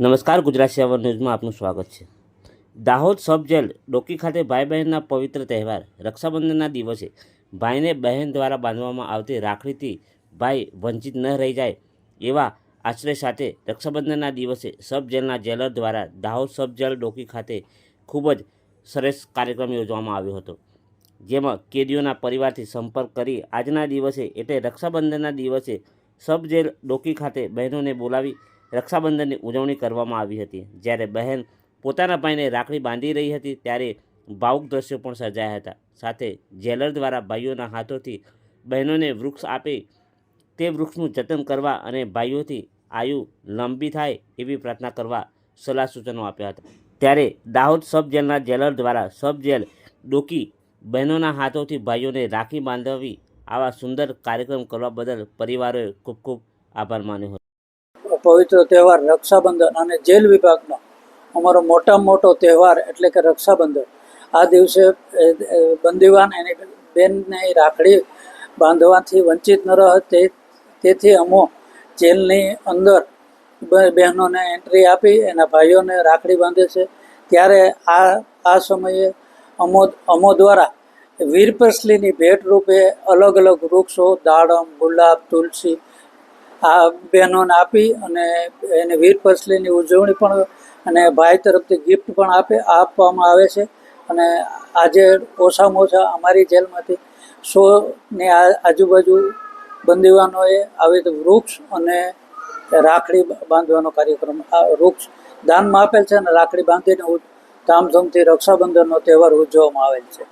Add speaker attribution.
Speaker 1: નમસ્કાર, ગુજરાત સેવન ન્યૂઝમાં આપનું સ્વાગત છે. દાહોદ સબ જેલ ડોકી ખાતે ભાઈ બહેનના પવિત્ર તહેવાર, રક્ષાબંધનના દિવસે ભાઈને બહેન દ્વારા બાંધવામાં આવતી રાખડીથી ભાઈ વંચિત ન રહી જાય એવા આશ્રય સાથે રક્ષાબંધનના દિવસે સબ જેલના જેલર દ્વારા દાહોદ સબ જેલ ડોકી ખાતે ખૂબ જ સરસ કાર્યક્રમ યોજવામાં આવ્યો હતો. જેમાં કેદીઓના પરિવારથી સંપર્ક કરી આજના દિવસે એટલે રક્ષાબંધનના દિવસે સબ જેલ ડોકી ખાતે બહેનોને બોલાવી રક્ષાબંધનની ઉજવણી કરવામાં આવી હતી. જ્યારે બહેન પોતાના ભાઈને રાખડી બાંધી રહી હતી, ત્યારે ભાવુક દ્રશ્યો પણ સર્જાયા હતા. સાથે જેલર દ્વારા ભાઈઓના હાથોથી બહેનોને વૃક્ષ આપી તે વૃક્ષનું જતન કરવા અને ભાઈઓથી આયુ લંબી થાય એવી પ્રાર્થના કરવા સલાહ સૂચનો આપ્યા હતા. ત્યારે દાહોદ સબ જેલના જેલર દ્વારા સબ જેલ ડોકી બહેનોના હાથોથી ભાઈઓને રાખી બાંધવી આવા સુંદર કાર્યક્રમ કરવા બદલ પરિવારોએ ખૂબ ખૂબ આભાર માન્યો હતો.
Speaker 2: પવિત્ર તહેવાર રક્ષાબંધન અને જેલ વિભાગનો અમારો મોટામાં મોટો તહેવાર એટલે કે રક્ષાબંધન. આ દિવસે બંદીવાન એની બેનને રાખડી બાંધવાથી વંચિત ન રહે. તે, તેથી અમો જેલની અંદર બહેનોને એન્ટ્રી આપી, એના ભાઈઓને રાખડી બાંધે છે. ત્યારે આ આ સમયે અમો અમો દ્વારા વીરપસલીની ભેટ રૂપે અલગ અલગ વૃક્ષો, દાડમ, ગુલાબ, તુલસી આ બહેનોને આપી અને એને વીર પસલીની ઉજવણી પણ અને ભાઈ તરફથી ગિફ્ટ પણ આપે આપવામાં આવે છે. અને આજે ઓછામાં ઓછા અમારી જેલમાંથી સોની આજુબાજુ બંદીવાનોએ આવી રીતે વૃક્ષ અને રાખડી બાંધવાનો કાર્યક્રમ, આ વૃક્ષ દાનમાં આપેલ છે અને રાખડી બાંધીને ધામધૂમથી રક્ષાબંધનનો તહેવાર ઉજવવામાં આવેલ છે.